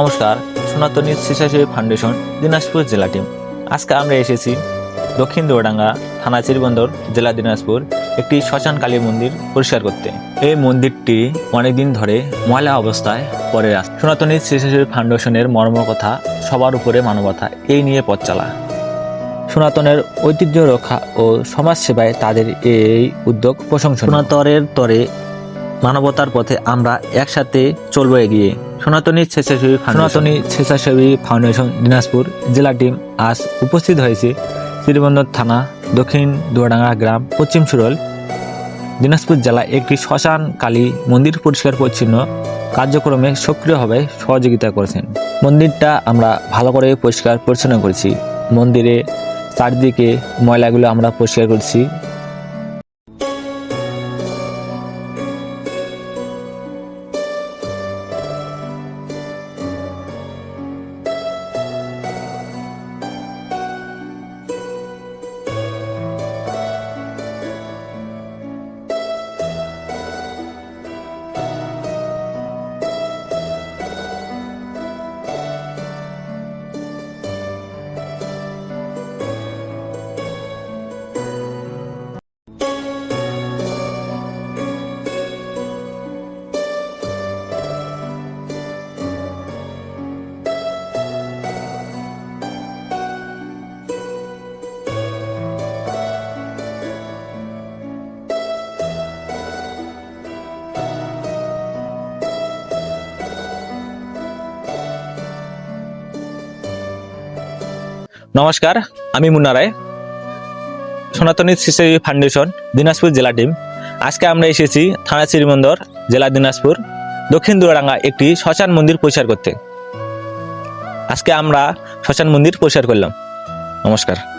নমস্কার, সনাতনী স্বেচ্ছাসেবী ফাউন্ডেশন, দিনাজপুর জেলা টিম। আজকে আমরা এসেছি দক্ষিণ দোয়াডাঙ্গা থানা চিরবন্দর, জেলা দিনাজপুর, একটি শ্মশান কালী মন্দির পরিষ্কার করতে। এই মন্দিরটি অনেকদিন ধরে ময়লা অবস্থায় পরে আছে। সনাতনী স্বেচ্ছাসেবী ফাউন্ডেশনের মর্মকথা, সবার উপরে মানবতা, এই নিয়ে পথ চালা। সনাতনের ঐতিহ্য রক্ষা ও সমাজ সেবায় তাদের এই উদ্যোগ প্রশংসা সনাতনের তরে মানবতার পথে আমরা একসাথে চলবো এগিয়ে। সনাতনী স্বেচ্ছাসেবী সনাতনী স্বেচ্ছাসেবী ফাউন্ডেশন দিনাজপুর জেলা টিম আজ উপস্থিত হয়েছে শ্রীবন্দর থানা দক্ষিণ দুয়াডাঙ্গা গ্রাম পশ্চিম সুরল। দিনাজপুর জেলায় একটি শ্মশান কালী মন্দির পরিষ্কার পরিচ্ছন্ন কার্যক্রমে সক্রিয়ভাবে সহযোগিতা করেছেন। মন্দিরটা আমরা ভালো করে পরিষ্কার পরিচ্ছন্ন করেছি। মন্দিরে চারদিকে ময়লাগুলো আমরা পরিষ্কার করছি। নমস্কার, আমি মুন্না রায়। সনাতনী শিশু ফাউন্ডেশন, দিনাজপুর জেলা টিম। আজকে আমরা এসেছি থানা শ্রীমন্দর, জেলা দিনাজপুর, দক্ষিণ দুয়ারাঙ্গা একটি শ্মশান মন্দির পরিষ্কার করতে। আজকে আমরা শ্মশান মন্দির পরিষ্কার করলাম। নমস্কার।